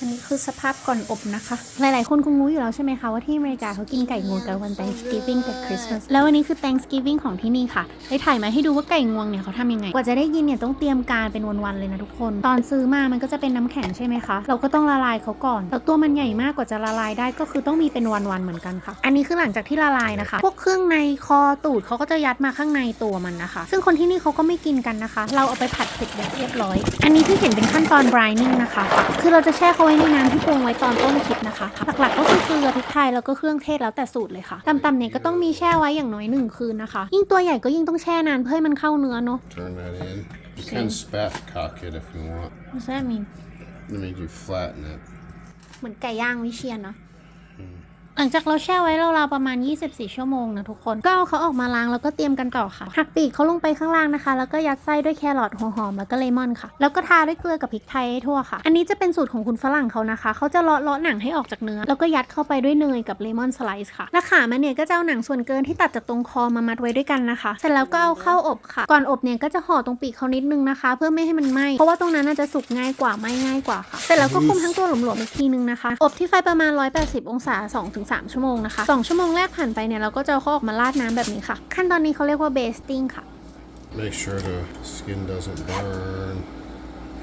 อันนี้คือสภาพก่อนอบนะคะ หลายๆ คนคงรู้อยู่แล้วใช่ไหมคะว่าที่อเมริกาเขากินไก่งวงกันวัน Thanksgiving กับ Christmas แล้ววันนี้คือ Thanksgiving ของที่นี่ค่ะได้ถ่ายมาให้ดูว่าไก่งวงเนี่ยเขาทำยังไง กว่าจะได้ยินเนี่ยต้องเตรียมการเป็นวันๆเลยนะทุกคน ตอนซื้อมามันก็จะเป็นน้ำแข็งใช่ไหมคะ เราก็ต้องละลายเขาก่อนแล้วตัวมันใหญ่มากกว่าจะละลายได้ก็คือต้องมีเป็นวันๆเหมือนกันค่ะ อันนี้คือหลังจากที่ละลายนะคะ พวกเครื่องในคอตูดเขาก็จะยัดมาข้างในตัวมันนะคะ ซึ่งคนที่นี่เขาก็ไม่กินกันนะคะ เราเอาไปผัดเผ็ดแบบเรียบร้อย อันนี้ที่เห็นเป็นขั้นตอน brining นะคะ คือเราจะแช่เขาไว้ในน้ำที่ปรุงไว้ตอนต้นคลิปนะคะ หลักๆก็คือเกลือพริกไทยแล้วก็เครื่องเทศแล้วแต่สูตรเลยค่ะต่ำๆเนี่ยก็ต้องมีแช่ไว้อย่างน้อยหนึ่งคืนนะคะ ยิ่งตัวใหญ่ก็ยิ่งต้องแช่นานเพื่อให้มันเข้าเนื้อเนาะ Turn that in. You can spat cock it if you want. What does that mean Let me do flatten it. เหมือนไก่ย่างวิเชียนเนาะ หลังจากเราแช่ไว้ราวๆประมาณ 24 ชั่วโมงนะทุกคน ก็เอาเขาออกมาล้างแล้วก็เตรียมกันต่อค่ะ หักปีกเขาลงไปข้างล่างนะคะ แล้วก็ยัดไส้ด้วยแครอทหัวหอมแล้วก็เลมอนค่ะ แล้วก็ทาด้วยเกลือกับพริกไทยให้ทั่วค่ะ อันนี้จะเป็นสูตรของคุณฝรั่งเขานะคะ เขาจะเลาะเลาะหนังให้ออกจากเนื้อ แล้วก็ยัดเข้าไปด้วยเนยกับเลมอนสไลซ์ค่ะ และขามันเนี่ยก็จะเอาหนังส่วนเกินที่ตัดจากตรงคอมามัดไว้ด้วยกันนะคะ เสร็จแล้วก็เอาเข้าอบค่ะ ก่อนอบเนี่ยก็จะห่อตรงปีกเขานิดนึงนะคะ เพื่อไม่ให้มันไหม้เพราะว่าตรงนั้นน่าจะสุกง่ายกว่าไหม้ง่ายกว่าค่ะ เสร็จแล้วก็คุมทั้งตัวหลวมๆอีกทีนึงนะคะ อบที่ไฟประมาณ 180 องศา2-3ชั่วโมงนะคะ 2 ชั่วโมงแรกผ่านไปเนี่ยเราก็จะเอาเขาออกมาราดน้ำแบบนี้ค่ะ ขั้นตอนนี้เขาเรียกว่า basting ค่ะ Make sure the skin doesn't burn.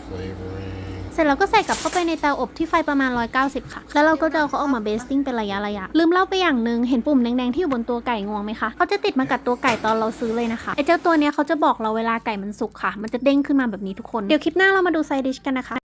Flavoring. เสร็จแล้วก็ใส่กลับเข้าไปในเตาอบที่ไฟประมาณ 190 ค่ะ แล้วเราก็จะเอาเขาออกมาเบสติ้งเป็นระยะระยะ ลืมเล่าไปอย่างหนึ่งเห็นปุ่มแดงๆที่อยู่บนตัวไก่งวงไหมคะเขาจะติดมากับตัวไก่ตอนเราซื้อเลยนะคะ ไอ้เจ้าตัวเนี้ยเขาจะบอกเราเวลาไก่มันสุกค่ะ มันจะเด้งขึ้นมาแบบนี้ทุกคน เดี๋ยวคลิปหน้าเรามาดูไซดิชกันนะคะ